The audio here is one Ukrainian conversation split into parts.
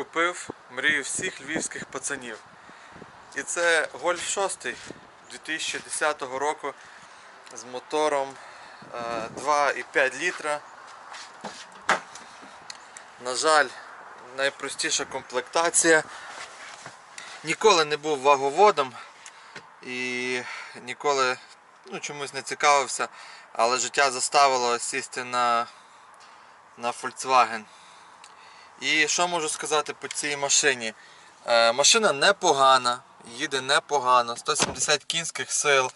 купив мрію всіх львівських пацанів. І це Гольф 6 2010 року з мотором е, 2,5 літра. На жаль, найпростіша комплектація. Ніколи не був ваговодом і ніколи ну, чомусь не цікавився, але життя заставило сісти на, на Volkswagen. І що можу сказати по цій машині? Е, машина непогана, їде непогано, 170 кінських сил,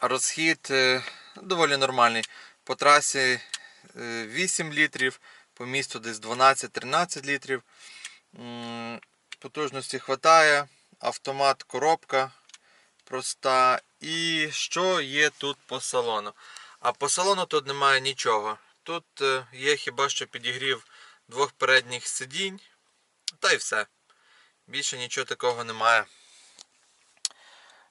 розхід е, доволі нормальний. По трасі е, 8 літрів, по місту десь 12-13 літрів. Потужності вистачає, автомат, коробка проста. І що є тут по салону? А по салону тут немає нічого. Тут е, є хіба що підігрів двох передніх сидінь, та й все. Більше нічого такого немає.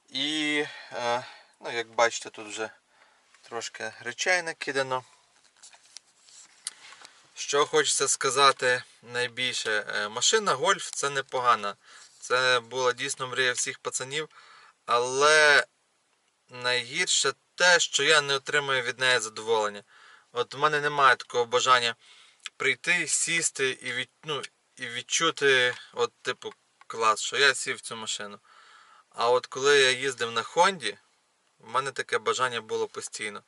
І, е, ну, як бачите, тут вже трошки речей накидано. Що хочеться сказати найбільше, Е, машина Гольф це непогана. Це була дійсно мрія всіх пацанів, але найгірше те, що я не отримую від неї задоволення. От в мене немає такого бажання прийти, сісти і, від, ну, і відчути, от, типу, клас, що я сів в цю машину. А от коли я їздив на Хонді, в мене таке бажання було постійно.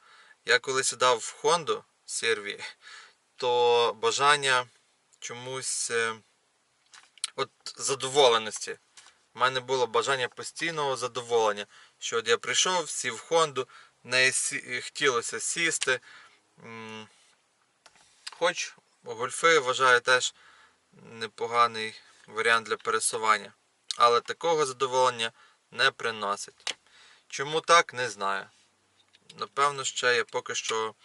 Я коли сідав в Хонду серві, то бажання чомусь е, от задоволеності. У мене було бажання постійного задоволення. Що от я прийшов, сів в Хонду, в неї сі- хотілося сісти. Хоч гольфи вважаю теж непоганий варіант для пересування. Але такого задоволення не приносить. Чому так, не знаю. Напевно, ще я поки що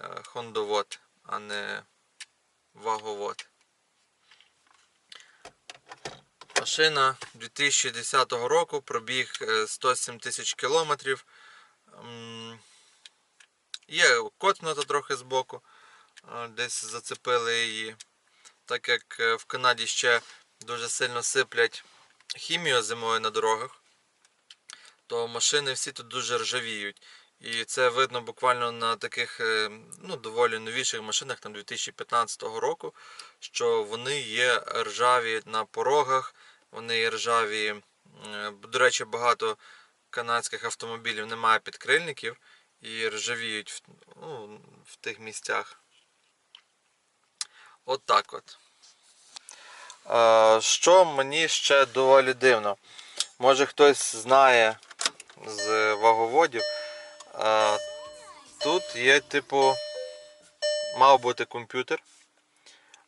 е, хондовод, а не ваговод. Машина 2010 року, пробіг е, 107 тисяч кілометрів. Є коцнута трохи збоку, е, десь зацепили її. Так як е, в Канаді ще дуже сильно сиплять хімію зимою на дорогах, то машини всі тут дуже ржавіють. І це видно буквально на таких е, ну, доволі новіших машинах там 2015 року, що вони є ржаві на порогах, вони є ржаві. е, До речі, багато канадських автомобілів немає підкрильників і ржавіють ну, в тих місцях. От от. Що мені ще доволі дивно. Може хтось знає з ваговодів. Тут є, типу, мав бути комп'ютер.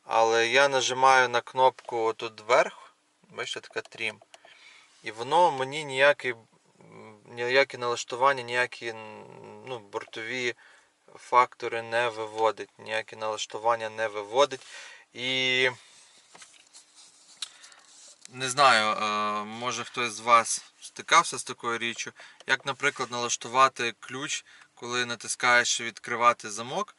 Але я нажимаю на кнопку тут вверх, бачите, така трім. І воно мені ніякі, ніякі налаштування, ніякі ну, бортові фактори не виводить. Ніякі налаштування не виводить. І не знаю, е, може хтось з вас стикався з такою річчю. Як, наприклад, налаштувати ключ, коли натискаєш відкривати замок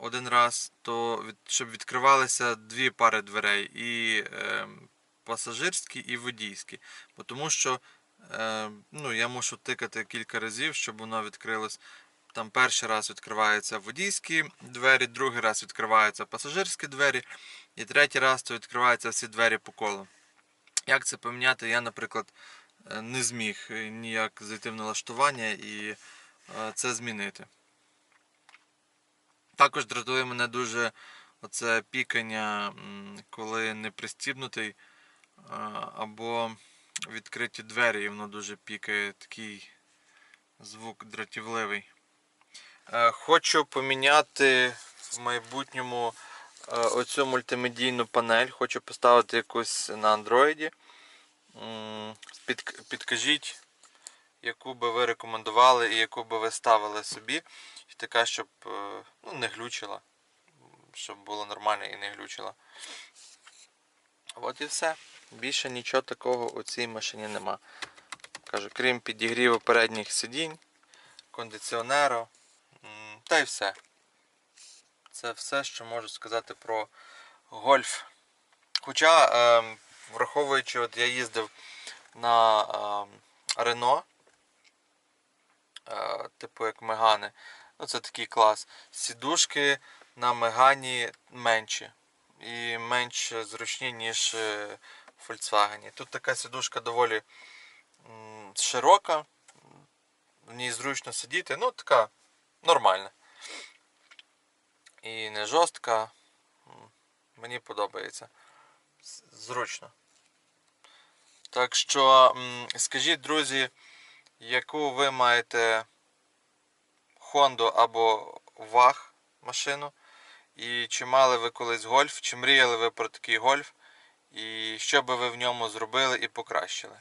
один раз, то щоб відкривалися дві пари дверей, і е, пасажирські, і водійські. Тому що е, ну, я мушу тикати кілька разів, щоб воно відкрилось. Там перший раз відкриваються водійські двері, другий раз відкриваються пасажирські двері, і третій раз то відкриваються всі двері по колу. Як це поміняти, я, наприклад, е, не зміг е, ніяк зайти в налаштування і е, це змінити. Також дратує мене дуже оце пікання, коли не пристібнутий або відкриті двері, і воно дуже пікає такий звук дратівливий. Е, Хочу поміняти в майбутньому е, оцю мультимедійну панель. Хочу поставити якусь на андроїді. Підкажіть, яку би ви рекомендували і яку би ви ставили собі. Така, щоб е, ну, не глючила. Щоб було нормально і не глючила. От і все. Більше нічого такого у цій машині нема. Кажу, крім підігріву передніх сидінь, кондиціонеру. Та й все. Це все, що можу сказати про гольф Хоча, е, враховуючи, от я їздив на е, Рено, е, типу як Мегани, ну це такий клас. Сідушки на Мегані менші і менш зручні, ніж е, в Volkswagen. Тут така сідушка доволі широка, в ній зручно сидіти, ну така нормальна. І не жорстка. Мені подобається. Зручно. Так що скажіть, друзі, яку ви маєте Хонду або ВАГ машину? І чи мали ви колись гольф, чи мріяли ви про такий гольф? І що би ви в ньому зробили і покращили?